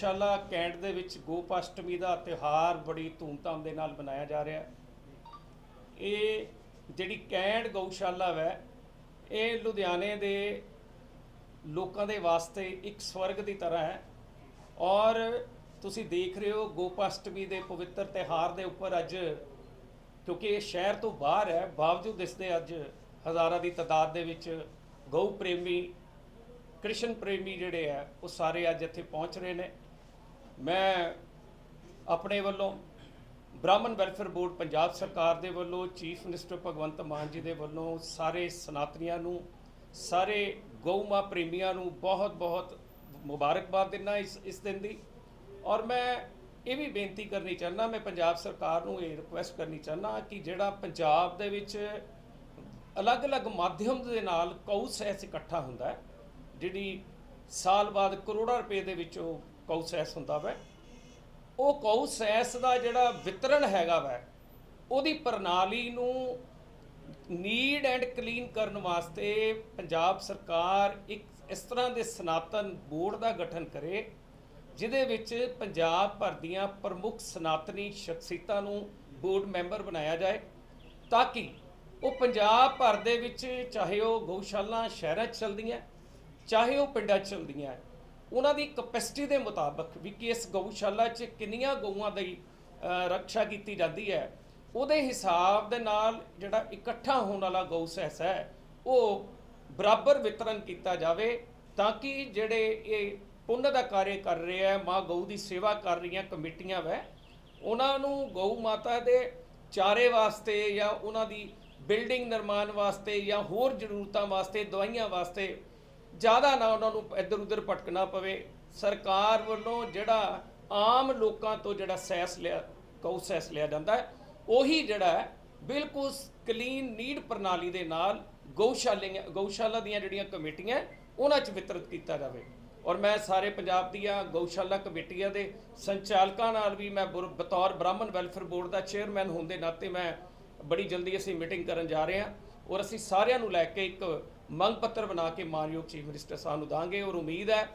ਗਊਸ਼ਾਲਾ ਕੈਂਟ ਦੇ ਵਿੱਚ ਗੋਪਾਸ਼ਟਮੀ ਦਾ ਤਿਉਹਾਰ ਬੜੀ ਧੂਮਧਾਮ ਦੇ ਨਾਲ ਮਨਾਇਆ ਜਾ ਰਿਹਾ ਇਹ ਜਿਹੜੀ ਕੈਂਟ ਗਊਸ਼ਾਲਾ ਹੈ ਇਹ ਲੁਧਿਆਣੇ ਦੇ ਲੋਕਾਂ ਦੇ ਵਾਸਤੇ ਇੱਕ ਸਵਰਗ ਦੀ ਤਰ੍ਹਾਂ ਹੈ। ਔਰ ਤੁਸੀਂ ਦੇਖ ਰਹੇ ਹੋ ਗੋਪਾਸ਼ਟਮੀ ਦੇ ਪਵਿੱਤਰ ਤਿਉਹਾਰ ਦੇ ਉੱਪਰ ਅੱਜ, ਕਿਉਂਕਿ ਇਹ ਸ਼ਹਿਰ ਤੋਂ ਬਾਹਰ ਹੈ, ਬਾਵਜੂਦ ਇਸ ਦੇ ਅੱਜ ਹਜ਼ਾਰਾਂ ਦੀ ਤਾਦਾਦ ਦੇ ਵਿੱਚ ਗਊ ਪ੍ਰੇਮੀ, ਕ੍ਰਿਸ਼ਨ ਪ੍ਰੇਮੀ ਜਿਹੜੇ ਆ ਉਹ ਸਾਰੇ ਅੱਜ ਇੱਥੇ ਪਹੁੰਚ ਰਹੇ ਨੇ। ਮੈਂ ਆਪਣੇ ਵੱਲੋਂ ਬ੍ਰਾਹਮਣ ਵੈਲਫੇਅਰ ਬੋਰਡ ਪੰਜਾਬ ਸਰਕਾਰ ਦੇ ਵੱਲੋਂ, ਚੀਫ ਮਿਨਿਸਟਰ ਭਗਵੰਤ ਮਾਨ ਜੀ ਦੇ ਵੱਲੋਂ, ਸਾਰੇ ਸਨਾਤਨੀਆਂ ਨੂੰ, ਸਾਰੇ ਗਊ ਮਾਂ ਪ੍ਰੇਮੀਆਂ ਨੂੰ ਬਹੁਤ ਬਹੁਤ ਮੁਬਾਰਕਬਾਦ ਦਿੰਦਾ ਇਸ ਇਸ ਦਿਨ ਦੀ। ਔਰ ਮੈਂ ਇਹ ਵੀ ਬੇਨਤੀ ਕਰਨੀ ਚਾਹੁੰਦਾ, ਮੈਂ ਪੰਜਾਬ ਸਰਕਾਰ ਨੂੰ ਇਹ ਰਿਕੁਐਸਟ ਕਰਨੀ ਚਾਹੁੰਦਾ ਕਿ ਜਿਹੜਾ ਪੰਜਾਬ ਦੇ ਵਿੱਚ ਅਲੱਗ-ਅਲੱਗ ਮਾਧਿਅਮ ਦੇ ਨਾਲ ਕੌ ਸੈਸ ਇਕੱਠਾ ਹੁੰਦਾ ਹੈ, ਜਿਹੜੀ ਸਾਲ ਬਾਅਦ ਕਰੋੜਾਂ ਰੁਪਏ ਦੇ ਵਿੱਚ ਉਹ ਸੈਸ ਹੁੰਦਾ ਵੈ। ਉਹ ਕਊ ਸੈਸ ਦਾ ਜਿਹੜਾ ਵਿਤਰਣ ਹੈਗਾ ਵੈ, ਉਹਦੀ ਪ੍ਰਣਾਲੀ ਨੂੰ ਨੀਡ ਐਂਡ ਕਲੀਨ ਕਰਨ ਵਾਸਤੇ ਪੰਜਾਬ ਸਰਕਾਰ ਇੱਕ ਇਸ ਤਰ੍ਹਾਂ ਦੇ ਸਨਾਤਨ ਬੋਰਡ ਦਾ ਗਠਨ ਕਰੇ, ਜਿਹਦੇ ਵਿੱਚ ਪੰਜਾਬ ਭਰ ਦੀਆਂ ਪ੍ਰਮੁੱਖ ਸਨਾਤਨੀ ਸ਼ਖਸੀਅਤਾਂ ਨੂੰ ਬੋਰਡ ਮੈਂਬਰ ਬਣਾਇਆ ਜਾਏ, ਤਾਂ ਕਿ ਉਹ ਪੰਜਾਬ ਭਰ ਦੇ ਵਿੱਚ ਚਾਹੇ ਉਹ ਗਊਸ਼ਾਲਾ ਸ਼ਹਿਰਾਂ 'ਚ ਚੱਲਦੀਆਂ, ਚਾਹੇ ਉਹ ਪਿੰਡਾਂ 'ਚ ਚੱਲਦੀਆਂ ਉਹਨਾਂ ਦੀ ਕਪੈਸਿਟੀ ਦੇ ਮੁਤਾਬਕ ਵੀ ਕਿ ਇਸ ਗਊਸ਼ਾਲਾ 'ਚ ਕਿੰਨੀਆਂ ਗਊਆਂ ਦੀ ਰੱਖਿਆ ਕੀਤੀ ਜਾਂਦੀ ਹੈ, ਉਹਦੇ ਹਿਸਾਬ ਦੇ ਨਾਲ ਜਿਹੜਾ ਇਕੱਠਾ ਹੋਣ ਵਾਲਾ ਗਊ ਸੈਸ ਹੈ, ਉਹ ਬਰਾਬਰ ਵਿਤਰਨ ਕੀਤਾ ਜਾਵੇ ਤਾਂ ਕਿ ਜਿਹੜੇ ਇਹ ਪੁੰਨ ਦਾ ਕਾਰਜ ਕਰ ਰਹੇ ਆ ਮਾਂ ਗਊ ਦੀ ਸੇਵਾ ਕਰ ਰਹੀਆਂ ਕਮੇਟੀਆਂ ਵੈ, ਉਹਨਾਂ ਨੂੰ ਗਊ ਮਾਤਾ ਦੇ ਚਾਰੇ ਵਾਸਤੇ ਜਾਂ ਉਹਨਾਂ ਦੀ ਬਿਲਡਿੰਗ ਨਿਰਮਾਣ ਵਾਸਤੇ ਜਾਂ ਹੋਰ ਜ਼ਰੂਰਤਾਂ ਵਾਸਤੇ, ਦਵਾਈਆਂ ਵਾਸਤੇ ਜ਼ਿਆਦਾ ਨਾ ਉਹਨਾਂ ਨੂੰ ਇੱਧਰ ਉੱਧਰ ਭਟਕਣਾ ਪਵੇ। ਸਰਕਾਰ ਵੱਲੋਂ ਜਿਹੜਾ ਆਮ ਲੋਕਾਂ ਤੋਂ ਜਿਹੜਾ ਸੈਸ ਲਿਆ ਗਊ ਸੈਸ ਲਿਆ ਜਾਂਦਾ ਹੈ, ਉਹੀ ਜਿਹੜਾ ਬਿਲਕੁਲ ਕਲੀਨ ਨੀਡ ਪ੍ਰਣਾਲੀ ਦੇ ਨਾਲ ਗਊਸ਼ਾਲੀਆਂ, ਗਊਸ਼ਾਲਾ ਦੀਆਂ ਜਿਹੜੀਆਂ ਕਮੇਟੀਆਂ ਉਹਨਾਂ 'ਚ ਵਿਤਰਿਤ ਕੀਤਾ ਜਾਵੇ। ਔਰ ਮੈਂ ਸਾਰੇ ਪੰਜਾਬ ਦੀਆਂ ਗਊਸ਼ਾਲਾ ਕਮੇਟੀਆਂ ਦੇ ਸੰਚਾਲਕਾਂ ਨਾਲ ਵੀ ਮੈਂ ਬੁਰ- ਬਤੌਰ ਬ੍ਰਾਹਮਣ ਵੈਲਫੇਅਰ ਬੋਰਡ ਦਾ ਚੇਅਰਮੈਨ ਹੋਣ ਦੇ ਨਾਤੇ ਮੈਂ ਬੜੀ ਜਲਦੀ ਅਸੀਂ ਮੀਟਿੰਗ ਕਰਨ ਜਾ ਰਹੇ ਹਾਂ। ਔਰ ਅਸੀਂ ਸਾਰਿਆਂ ਨੂੰ ਲੈ ਕੇ ਇੱਕ ਮੰਗ ਪੱਤਰ ਬਣਾ ਕੇ ਮਾਨਯੋਗ ਚੀਫ ਮਿਨਿਸਟਰ ਸਾਹਿਬ ਨੂੰ ਦਾਂਗੇ ਔਰ ਉਮੀਦ ਹੈ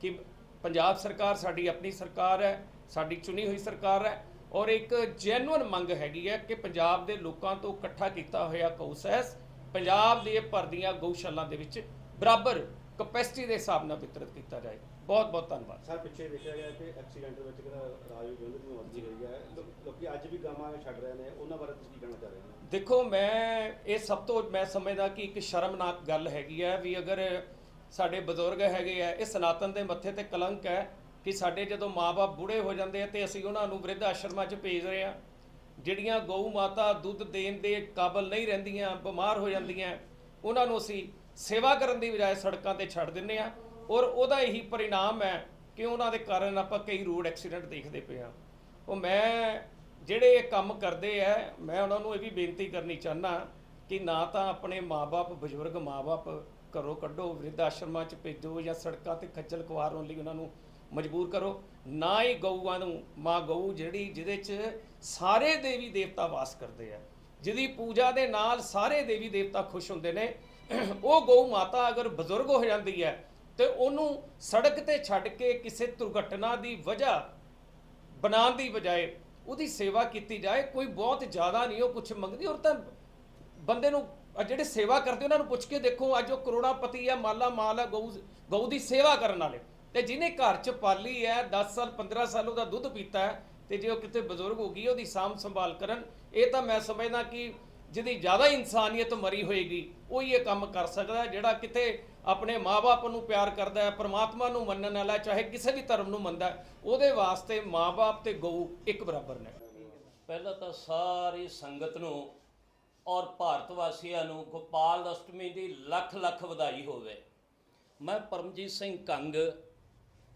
ਕਿ ਪੰਜਾਬ ਸਰਕਾਰ ਸਾਡੀ ਆਪਣੀ ਸਰਕਾਰ ਹੈ, ਸਾਡੀ ਚੁਣੀ ਹੋਈ ਸਰਕਾਰ ਹੈ ਔਰ ਇੱਕ ਜੈਨੂਅਨ ਮੰਗ ਹੈਗੀ ਹੈ ਕਿ ਪੰਜਾਬ ਦੇ ਲੋਕਾਂ ਤੋਂ ਇਕੱਠਾ ਕੀਤਾ ਹੋਇਆ ਕੌਸੈਸ ਪੰਜਾਬ ਦੇ ਭਰ ਦੀਆਂ ਗਊਸ਼ਾਲਾ ਦੇ ਵਿੱਚ ਬਰਾਬਰ ਕਪੈਸਿਟੀ ਦੇ ਹਿਸਾਬ ਨਾਲ ਵਿਤਰਿਤ ਕੀਤਾ ਜਾਏ। ਬਹੁਤ ਬਹੁਤ ਧੰਨਵਾਦ। ਸਰ ਪਿੱਛੇ ਦੇਖਿਆ ਗਿਆ ਕਿ ਐਕਸੀਡੈਂਟ ਵਿੱਚ ਕਿਹੜਾ ਰਾਜੂ ਜੋਂਦਰ ਦੀ ਮੌਤ ਹੋਈ ਹੈ। ਲੋਕੀ ਅੱਜ ਵੀ ਗਾਵਾਂ ਛੱਡ ਰਹੇ ਨੇ। ਉਹਨਾਂ ਬਾਰੇ ਤੁਸੀਂ ਕੀ ਕਹਿਣਾ ਚਾਹ ਰਹੇ ਹੋ? ਦੇਖੋ ਮੈਂ ਇਹ ਸਭ ਤੋਂ ਮੈਂ ਸਮਝਦਾ ਕਿ ਇੱਕ ਸ਼ਰਮਨਾਕ ਗੱਲ ਹੈਗੀ ਹੈ ਵੀ ਅਗਰ ਸਾਡੇ ਬਜ਼ੁਰਗ ਹੈਗੇ ਆ ਇਹ ਸਨਾਤਨ ਦੇ ਮੱਥੇ ਤੇ ਕਲੰਕ ਹੈ ਕਿ ਸਾਡੇ ਜਦੋਂ ਮਾਪੇ ਬੁੜੇ ਹੋ ਜਾਂਦੇ ਆ ਤੇ ਅਸੀਂ ਉਹਨਾਂ ਨੂੰ ਵਿਰਧ ਆਸ਼ਰਮਾਂ 'ਚ ਭੇਜ ਰਹੇ ਆ ਜਿਹੜੀਆਂ ਗਊ ਮਾਤਾ ਦੁੱਧ ਦੇਣ ਦੇ ਕਾਬਲ ਨਹੀਂ ਰਹਿੰਦੀਆਂ ਬਿਮਾਰ ਹੋ ਜਾਂਦੀਆਂ ਉਹਨਾਂ ਨੂੰ ਅਸੀਂ ਸੇਵਾ ਕਰਨ ਦੀ ਬਜਾਏ ਸੜਕਾਂ ਤੇ ਛੱਡ ਦਿੰਦੇ ਆ। ਔਰ ਉਹਦਾ ਇਹੀ ਪਰਿਣਾਮ ਹੈ ਕਿ ਉਹਨਾਂ ਦੇ ਕਾਰਨ ਆਪਾਂ ਕਈ ਰੋਡ ਐਕਸੀਡੈਂਟ ਦੇਖਦੇ ਪਏ ਆ। ਉਹ ਮੈਂ ਜਿਹੜੇ ਇਹ ਕੰਮ ਕਰਦੇ ਆ, ਮੈਂ ਉਹਨਾਂ ਨੂੰ ਇਹ ਵੀ ਬੇਨਤੀ ਕਰਨੀ ਚਾਹਨਾ ਕਿ ਨਾ ਤਾਂ ਆਪਣੇ ਮਾਪੇ ਬਜ਼ੁਰਗ ਮਾਪੇ ਘਰੋਂ ਕੱਢੋ ਵਿਰਧ ਆਸ਼ਰਮਾਂ 'ਚ ਭੇਜੋ ਜਾਂ ਸੜਕਾਂ ਤੇ ਖੱਜਲ ਖੁਆਰ ਹੋਣ ਲਈ ਉਹਨਾਂ ਨੂੰ ਮਜਬੂਰ ਕਰੋ। ਨਾ ਹੀ ਗਊਆਂ ਨੂੰ, ਮਾਂ ਗਊ ਜਿਹੜੀ ਜਿਹਦੇ 'ਚ ਸਾਰੇ ਦੇਵੀ ਦੇਵਤਾ ਵਾਸ ਕਰਦੇ ਆ। ਜਿਹਦੀ ਪੂਜਾ ਦੇ ਨਾਲ ਸਾਰੇ ਦੇਵੀ ਦੇਵਤਾ ਖੁਸ਼ ਹੁੰਦੇ ਨੇ। ਉਹ ਗਊ ਮਾਤਾ ਅਗਰ ਬਜ਼ੁਰਗ ਹੋ ਜਾਂਦੀ ਹੈ, ਤੇ ਉਹਨੂੰ ਸੜਕ ਤੇ ਛੱਡ ਕੇ ਕਿਸੇ ਦੁਰਘਟਨਾ ਦੀ ਵਜ੍ਹਾ ਬਣਾਉਣ ਦੀ ਬਜਾਏ ਉਹਦੀ ਸੇਵਾ ਕੀਤੀ ਜਾਏ, ਕੋਈ ਬਹੁਤ ਜ਼ਿਆਦਾ ਨਹੀਂ, ਉਹ ਕੁਝ ਮੰਗਦੀ ਔਰ ਤਾਂ ਬੰਦੇ ਨੂੰ ਜਿਹੜੇ ਸੇਵਾ ਕਰਦੇ, ਉਹਨਾਂ ਨੂੰ ਪੁੱਛ ਕੇ ਦੇਖੋ, ਅੱਜ ਉਹ ਕਰੋੜਾਪਤੀ ਆ ਮਾਲਾ ਮਾਲ ਆ ਗਊ ਗਊ ਦੀ ਸੇਵਾ ਕਰਨ ਵਾਲੇ। ਤੇ ਜਿਹਨੇ ਘਰ 'ਚ ਪਾਲੀ ਹੈ 10 ਸਾਲ 15 ਸਾਲ ਉਹਦਾ ਦੁੱਧ ਪੀਤਾ ਹੈ ਤੇ ਜੇ ਉਹ ਕਿਤੇ ਬਜ਼ੁਰਗ ਹੋ ਗਈ, ਉਹਦੀ ਸਾਂਭ ਸੰਭਾਲ ਕਰਨ, ਇਹ ਤਾਂ ਮੈਂ ਸਮਝਦਾ ਕਿ ਜਿਹਦੀ ਜ਼ਿਆਦਾ ਇਨਸਾਨੀਅਤ ਮਰੀ ਹੋਏਗੀ, ਉਹ ਇਹ ਕੰਮ ਕਰ ਸਕਦਾ ਜਿਹੜਾ ਕਿਤੇ ਆਪਣੇ ਮਾਪੇ ਨੂੰ ਪਿਆਰ ਕਰਦਾ ਹੈ, ਪ੍ਰਮਾਤਮਾ ਨੂੰ ਮੰਨਣ ਵਾਲਾ ਚਾਹੇ ਕਿਸੇ ਵੀ ਧਰਮ ਨੂੰ ਮੰਨਦਾ ਉਹਦੇ ਵਾਸਤੇ ਮਾਪੇ ਤੇ ਗਊ ਇੱਕ ਬਰਾਬਰ ਨੇ। ਪਹਿਲਾਂ ਤਾਂ ਸਾਰੀ ਸੰਗਤ ਨੂੰ ਔਰ ਭਾਰਤ ਵਾਸੀਆਂ ਨੂੰ ਗੋਪਾਲ ਅਸ਼ਟਮੀ ਦੀ ਲੱਖ ਲੱਖ ਵਧਾਈ ਹੋਵੇ। ਮੈਂ Paramjit Singh Kang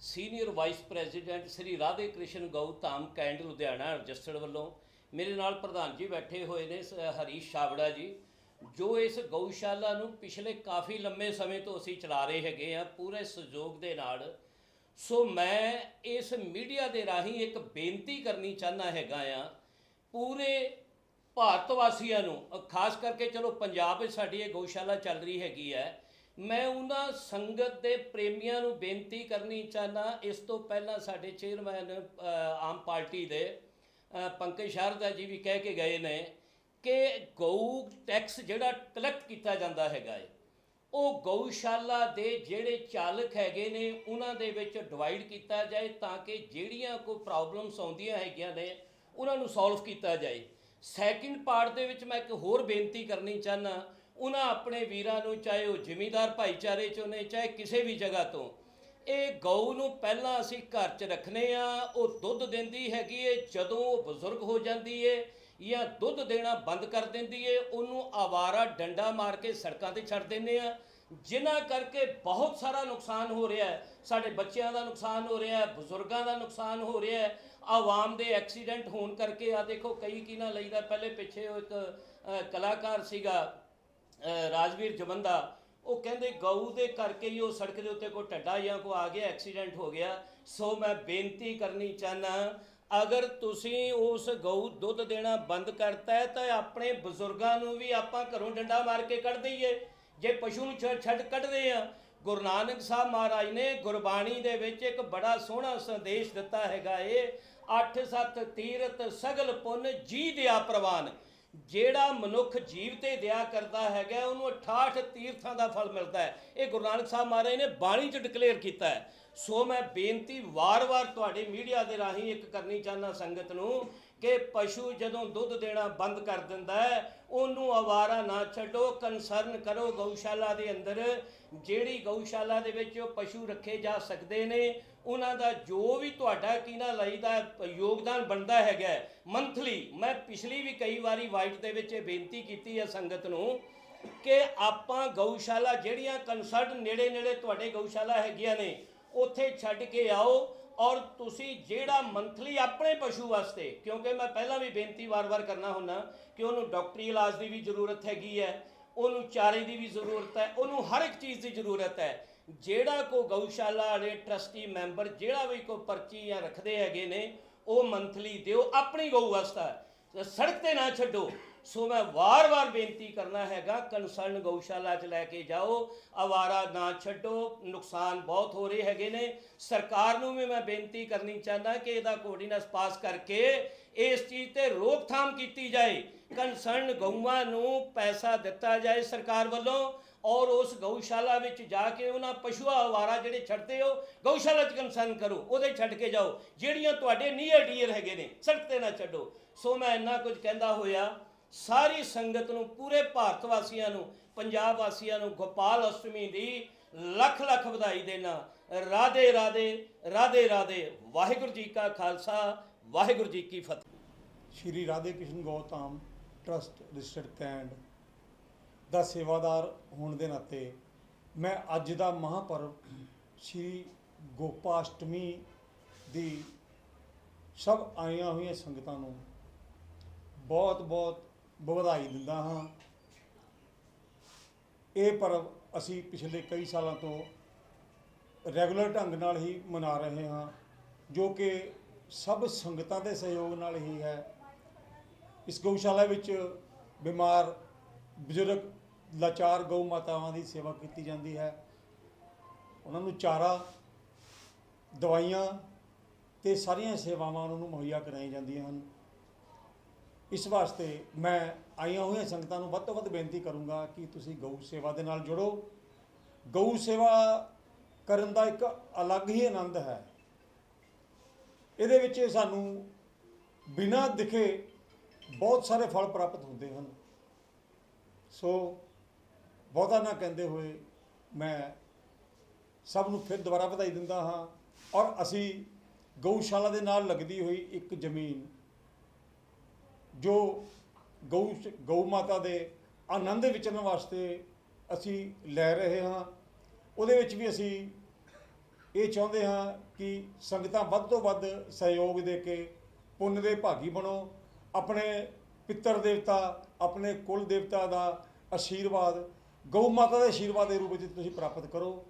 senior vice president Shri Radhe Krishna Gau Dham ਕੈਂਡ Ludhiana registered ਵੱਲੋਂ ਮੇਰੇ ਨਾਲ ਪ੍ਰਧਾਨ ਜੀ ਬੈਠੇ ਹੋਏ ਨੇ ਸ- ਹਰੀਸ਼ ਛਾਬੜਾ ਜੀ, ਜੋ ਇਸ ਗਊਸ਼ਾਲਾ ਨੂੰ ਪਿਛਲੇ ਕਾਫੀ ਲੰਮੇ ਸਮੇਂ ਤੋਂ ਅਸੀਂ ਚਲਾ ਰਹੇ ਹੈਗੇ ਆ ਪੂਰੇ ਸਹਿਯੋਗ ਦੇ ਨਾਲ। ਸੋ ਮੈਂ ਇਸ ਮੀਡੀਆ ਦੇ ਰਾਹੀਂ ਇੱਕ ਬੇਨਤੀ ਕਰਨੀ ਚਾਹੁੰਦਾ ਹੈਗਾ ਆ ਪੂਰੇ ਭਾਰਤ ਵਾਸੀਆਂ ਨੂੰ ਖਾਸ ਕਰਕੇ ਚਲੋ ਪੰਜਾਬ ਵਿੱਚ ਸਾਡੀ ਇਹ ਗਊਸ਼ਾਲਾ ਚੱਲ ਰਹੀ ਹੈਗੀ ਹੈ ਮੈਂ ਉਹਨਾਂ ਸੰਗਤ ਦੇ ਪ੍ਰੇਮੀਆਂ ਨੂੰ ਬੇਨਤੀ ਕਰਨੀ ਚਾਹਨਾ ਇਸ ਤੋਂ ਪਹਿਲਾਂ ਸਾਡੇ ਚੇਅਰਮੈਨ ਆਮ ਪਾਰਟੀ ਦੇ ਪੰਕਜ ਸ਼ਾਰਦਾ ਜੀ ਵੀ ਕਹਿ ਕੇ ਗਏ ਨੇ ਕਿ ਗਊ ਟੈਕਸ ਜਿਹੜਾ ਕਲੈਕਟ ਕੀਤਾ ਜਾਂਦਾ ਹੈਗਾ ਹੈ ਉਹ ਗਊਸ਼ਾਲਾ ਦੇ ਜਿਹੜੇ ਚਾਲਕ ਹੈਗੇ ਨੇ, ਉਹਨਾਂ ਦੇ ਵਿੱਚ ਡਿਵਾਈਡ ਕੀਤਾ ਜਾਏ ਤਾਂ ਕਿ ਜਿਹੜੀਆਂ ਕੋਈ ਪ੍ਰੋਬਲਮਸ ਆਉਂਦੀਆਂ ਹੈਗੀਆਂ ਨੇ, ਉਹਨਾਂ ਨੂੰ ਸੋਲਵ ਕੀਤਾ ਜਾਏ। ਸੈਕਿੰਡ ਪਾਰਟ ਦੇ ਵਿੱਚ ਮੈਂ ਇੱਕ ਹੋਰ ਬੇਨਤੀ ਕਰਨੀ ਚਾਹਨਾ ਉਹਨਾਂ ਆਪਣੇ ਵੀਰਾਂ ਨੂੰ, ਚਾਹੇ ਉਹ ਜ਼ਿਮੀਂਦਾਰ ਭਾਈਚਾਰੇ ਚੋਂ ਨੇ ਚਾਹੇ ਕਿਸੇ ਵੀ ਜਗ੍ਹਾ ਤੋਂ, ਇਹ ਗਊ ਨੂੰ ਪਹਿਲਾਂ ਅਸੀਂ ਘਰ 'ਚ ਰੱਖਨੇ ਆ, ਉਹ ਦੁੱਧ ਦਿੰਦੀ ਹੈਗੀ ਏ, ਜਦੋਂ ਉਹ ਬਜ਼ੁਰਗ ਹੋ ਜਾਂਦੀ ਏ ਜਾਂ ਦੁੱਧ ਦੇਣਾ ਬੰਦ ਕਰ ਦਿੰਦੀ ਏ, ਉਹਨੂੰ ਆਵਾਰਾ ਡੰਡਾ ਮਾਰ ਕੇ ਸੜਕਾਂ ਤੇ ਛੱਡ ਦਿੰਦੇ ਆ, ਜਿਨ੍ਹਾਂ ਕਰਕੇ ਬਹੁਤ ਸਾਰਾ ਨੁਕਸਾਨ ਹੋ ਰਿਹਾ ਹੈ। ਸਾਡੇ ਬੱਚਿਆਂ ਦਾ ਨੁਕਸਾਨ ਹੋ ਰਿਹਾ ਹੈ, ਬਜ਼ੁਰਗਾਂ ਦਾ ਨੁਕਸਾਨ ਹੋ ਰਿਹਾ ਹੈ। ਆਵਾਮ ਦੇ ਐਕਸੀਡੈਂਟ ਹੋਣ ਕਰਕੇ ਆ ਦੇਖੋ ਕਈ ਕੀ ਨਾ ਲਈਦਾ, ਪਹਿਲੇ ਪਿੱਛੇ ਉਹ ਇੱਕ ਕਲਾਕਾਰ ਸੀਗਾ ਰਾਜਵੀਰ ਜਵੰਦਾ, ਉਹ ਕਹਿੰਦੇ ਗਊ ਦੇ ਕਰਕੇ ਹੀ ਉਹ ਸੜਕ ਦੇ ਉੱਤੇ ਕੋਈ ਟੱਡਾ ਜਾਂ ਕੋਈ ਆ ਗਿਆ, ਐਕਸੀਡੈਂਟ ਹੋ ਗਿਆ। ਸੋ ਮੈਂ ਬੇਨਤੀ ਕਰਨੀ ਚਾਹਨਾ ਅਗਰ ਤੁਸੀਂ ਉਸ ਗਊ ਦੁੱਧ ਦੇਣਾ ਬੰਦ ਕਰਤਾ ਹੈ, ਤਾਂ ਆਪਣੇ ਬਜ਼ੁਰਗਾਂ ਨੂੰ ਵੀ ਆਪਾਂ ਘਰੋਂ ਡੰਡਾ ਮਾਰ ਕੇ ਕੱਢ ਦਈਏ। ਜੇ ਪਸ਼ੂ ਨੂੰ ਛੱਡ ਛੱਡ ਕੱਢਦੇ ਆ, ਗੁਰੂ ਨਾਨਕ ਸਾਹਿਬ ਮਹਾਰਾਜ ਨੇ ਗੁਰਬਾਣੀ ਦੇ ਵਿੱਚ ਇੱਕ ਬੜਾ ਸੋਹਣਾ ਸੰਦੇਸ਼ ਦਿੱਤਾ ਹੈਗਾ ਏ, ਅੱਠ ਸੱਤ ਤੀਰਤ ਸਗਲ ਪੁੰਨ ਜੀ ਦਿਆ ਪ੍ਰਵਾਨ। ਜਿਹੜਾ ਮਨੁੱਖ ਜੀਵ ਤੇ ਦਇਆ ਕਰਦਾ ਹੈਗਾ, ਉਹਨੂੰ 68 ਤੀਰਥਾਂ ਦਾ ਫਲ ਮਿਲਦਾ ਹੈ। ਇਹ ਗੁਰੂ ਨਾਨਕ ਸਾਹਿਬ ਮਹਾਰਾਜ ਨੇ ਬਾਣੀ 'ਚ ਡਿਕਲੇਅਰ ਕੀਤਾ ਹੈ। ਸੋ ਮੈਂ ਬੇਨਤੀ ਵਾਰ-ਵਾਰ ਤੁਹਾਡੇ ਮੀਡੀਆ ਦੇ ਰਾਹੀਂ ਇੱਕ ਕਰਨੀ ਚਾਹੁੰਦਾ ਸੰਗਤ ਨੂੰ ਕਿ ਪਸ਼ੂ ਜਦੋਂ ਦੁੱਧ ਦੇਣਾ ਬੰਦ ਕਰ ਦਿੰਦਾ ਹੈ, ਉਹਨੂੰ ਆਵਾਰਾ ਨਾ ਛੱਡੋ ਕੰਸਰਨ ਕਰੋ ਗਊਸ਼ਾਲਾ ਦੇ ਅੰਦਰ। ਜਿਹੜੀ ਗਊਸ਼ਾਲਾ ਦੇ ਵਿੱਚ ਪਸ਼ੂ ਰੱਖੇ ਜਾ ਸਕਦੇ ਨੇ, ਉਹਨਾਂ ਦਾ ਜੋ ਵੀ ਤੁਹਾਡਾ ਕੀਨਾ ਲਈਦਾ ਯੋਗਦਾਨ ਬਣਦਾ ਹੈਗਾ ਮੰਥਲੀ, ਮੈਂ ਪਿਛਲੀ ਵੀ ਕਈ ਵਾਰੀ ਵਾਈਟ ਦੇ ਵਿੱਚ ਇਹ ਬੇਨਤੀ ਕੀਤੀ ਹੈ ਸੰਗਤ ਨੂੰ ਕਿ ਆਪਾਂ ਗਊਸ਼ਾਲਾ ਜਿਹੜੀਆਂ ਕੰਸਰਟ ਨੇੜੇ ਨੇੜੇ ਤੁਹਾਡੇ ਗਊਸ਼ਾਲਾ ਹੈਗੀਆਂ ਨੇ, ਉੱਥੇ ਛੱਡ ਕੇ ਆਓ ਔਰ ਤੁਸੀਂ ਜਿਹੜਾ ਮੰਥਲੀ ਆਪਣੇ ਪਸ਼ੂ ਵਾਸਤੇ, ਕਿਉਂਕਿ ਮੈਂ ਪਹਿਲਾਂ ਵੀ ਬੇਨਤੀ ਵਾਰ-ਵਾਰ ਕਰਨਾ ਹੁੰਨਾ ਕਿ ਉਹਨੂੰ ਡਾਕਟਰੀ ਇਲਾਜ ਦੀ ਵੀ ਜ਼ਰੂਰਤ ਹੈਗੀ ਹੈ, ਉਹਨੂੰ ਚਾਰੇ ਦੀ ਵੀ ਜ਼ਰੂਰਤ ਹੈ, ਉਹਨੂੰ ਹਰ ਇੱਕ ਚੀਜ਼ ਦੀ ਜ਼ਰੂਰਤ ਹੈ। ਜਿਹੜਾ ਕੋ ਗਊਸ਼ਾਲਾ ਵਾਲੇ ਟਰਸਟੀ ਮੈਂਬਰ ਜਿਹੜਾ ਵੀ ਕੋ ਪਰਚੀ ਜਾਂ ਰੱਖਦੇ ਹੈਗੇ ਨੇ, ਉਹ ਮੰਥਲੀ ਦਿਓ, ਆਪਣੀ ਗਊ ਵਾਸਤੇ। ਸੜਕ ਤੇ ਨਾ ਛੱਡੋ। ਸੋ ਮੈਂ ਵਾਰ-ਵਾਰ ਬੇਨਤੀ ਕਰਨਾ ਹੈਗਾ ਕੰਸਰਨ ਗਊਸ਼ਾਲਾ 'ਚ ਲੈ ਕੇ ਜਾਓ, ਆਵਾਰਾ ਨਾ ਛੱਡੋ, ਨੁਕਸਾਨ ਬਹੁਤ ਹੋ ਰਹੇ ਹੈਗੇ ਨੇ। ਸਰਕਾਰ ਨੂੰ ਵੀ ਮੈਂ ਬੇਨਤੀ ਕਰਨੀ ਚਾਹੁੰਦਾ ਕਿ ਇਹਦਾ ਕੋਰਡੀਨੈਂਸ ਪਾਸ ਕਰਕੇ ਇਸ ਚੀਜ਼ ਤੇ ਰੋਕਥਾਮ ਕੀਤੀ ਜਾਏ। ਕੰਸਰਨ ਗਊਆਂ ਨੂੰ ਪੈਸਾ ਦਿੱਤਾ ਜਾਏ ਸਰਕਾਰ ਵੱਲੋਂ ਔਰ ਉਸ ਗਊਸ਼ਾਲਾ ਵਿੱਚ ਜਾ ਕੇ ਉਹਨਾਂ ਪਸ਼ੂਆ ਆਵਾਰਾ ਜਿਹੜੇ ਛੱਡਦੇ ਹੋ, ਗਊਸ਼ਾਲਾ 'ਚ ਕੰਸਰਨ ਕਰੋ, ਉਹਦੇ ਛੱਡ ਕੇ ਜਾਓ। ਜਿਹੜੀਆਂ ਤੁਹਾਡੇ ਨੀਅਰ ਡੀਅਰ ਹੈਗੇ ਨੇ, ਸੜਕ ਤੇ ਨਾ ਛੱਡੋ। ਸੋ ਮੈਂ ਇੰਨਾ ਕੁਝ ਕਹਿੰਦਾ ਹੋਇਆ ਸਾਰੀ ਸੰਗਤ ਨੂੰ, ਪੂਰੇ ਭਾਰਤ ਵਾਸੀਆਂ ਨੂੰ, ਪੰਜਾਬ ਵਾਸੀਆਂ ਨੂੰ ਗੋਪਾਲ ਅਸ਼ਟਮੀ ਦੀ ਲੱਖ ਲੱਖ ਵਧਾਈ ਦੇਣਾ। ਰਾਧੇ ਰਾਧੇ ਰਾਧੇ ਰਾਧੇ, ਵਾਹਿਗੁਰੂ ਜੀ ਕਾ ਖਾਲਸਾ, ਵਾਹਿਗੁਰੂ ਜੀ ਕੀ ਫਤਿਹ। ਸ਼੍ਰੀ ਰਾਧੇ ਕ੍ਰਿਸ਼ਨ ਗੌਤਮ ਟਰਸਟ ਰਜਿਸਟਰਡ ਕੈਂਡ ਦਾ ਸੇਵਾਦਾਰ ਹੋਣ ਦੇ ਨਾਤੇ ਮੈਂ ਅੱਜ ਦਾ ਮਹਾਪਰਵ ਸ਼੍ਰੀ ਗੋਪਾਸ਼ਟਮੀ ਦੀ ਸਭ ਆਈਆਂ ਹੋਈਆਂ ਸੰਗਤਾਂ ਨੂੰ ਬਹੁਤ ਬਹੁਤ ਵਧਾਈ ਦਿੰਦਾ ਹਾਂ। ਇਹ ਪਰਵ ਅਸੀਂ ਪਿਛਲੇ ਕਈ ਸਾਲਾਂ ਤੋਂ ਰੈਗੂਲਰ ਢੰਗ ਨਾਲ ਹੀ ਮਨਾ ਰਹੇ ਹਾਂ, ਜੋ ਕਿ ਸਭ ਸੰਗਤਾਂ ਦੇ ਸਹਿਯੋਗ ਨਾਲ ਹੀ ਹੈ। ਇਸ ਗਊਸ਼ਾਲਾ ਵਿੱਚ ਬਿਮਾਰ ਬਜ਼ੁਰਗ ਲਾਚਾਰ ਗਊ ਮਾਤਾਵਾਂ ਦੀ ਸੇਵਾ ਕੀਤੀ ਜਾਂਦੀ ਹੈ। ਉਹਨਾਂ ਨੂੰ ਚਾਰਾ, ਦਵਾਈਆਂ ਤੇ ਸਾਰੀਆਂ ਸੇਵਾਵਾਂ ਉਹਨਾਂ ਨੂੰ ਮੁਹੱਈਆ ਕਰਾਈਆਂ ਜਾਂਦੀਆਂ ਹਨ। ਇਸ ਵਾਸਤੇ ਮੈਂ ਆਈਆਂ ਹੋਈਆਂ ਸੰਗਤਾਂ ਨੂੰ ਵੱਧ ਤੋਂ ਵੱਧ ਬੇਨਤੀ ਕਰੂੰਗਾ ਕਿ ਤੁਸੀਂ ਗਊ ਸੇਵਾ ਦੇ ਨਾਲ ਜੁੜੋ। ਗਊ ਸੇਵਾ ਕਰਨ ਦਾ ਇੱਕ ਅਲੱਗ ਹੀ ਆਨੰਦ ਹੈ। ਇਹਦੇ ਵਿੱਚ ਸਾਨੂੰ ਬਿਨਾਂ ਦਿਖੇ ਬਹੁਤ ਸਾਰੇ ਫਲ ਪ੍ਰਾਪਤ ਹੁੰਦੇ ਹਨ। ਸੋ ਬਹੁਤਾ ਨਾ ਕਹਿੰਦੇ ਹੋਏ ਮੈਂ ਸਭ ਨੂੰ ਫਿਰ ਦੁਬਾਰਾ ਵਧਾਈ ਦਿੰਦਾ ਹਾਂ ਔਰ ਅਸੀਂ ਗਊਸ਼ਾਲਾ ਦੇ ਨਾਲ ਲੱਗਦੀ ਹੋਈ ਇੱਕ ਜ਼ਮੀਨ ਜੋ ਗਊ ਗਊ ਮਾਤਾ ਦੇ ਆਨੰਦ ਵਿਚਰਨ ਵਾਸਤੇ ਅਸੀਂ ਲੈ ਰਹੇ ਹਾਂ, ਉਹਦੇ ਵਿੱਚ ਵੀ ਅਸੀਂ ਇਹ ਚਾਹੁੰਦੇ ਹਾਂ ਕਿ ਸੰਗਤਾਂ ਵੱਧ ਤੋਂ ਵੱਧ ਸਹਿਯੋਗ ਦੇ ਕੇ ਪੁੰਨ ਦੇ ਭਾਗੀ ਬਣੋ, ਆਪਣੇ ਪਿੱਤਰ ਦੇਵਤਾ, ਆਪਣੇ ਕੁਲ ਦੇਵਤਾ ਦਾ ਆਸ਼ੀਰਵਾਦ, ਗਊ ਮਾਤਾ ਦੇ ਆਸ਼ੀਰਵਾਦ ਦੇ ਰੂਪ ਵਿੱਚ ਤੁਸੀਂ ਪ੍ਰਾਪਤ ਕਰੋ।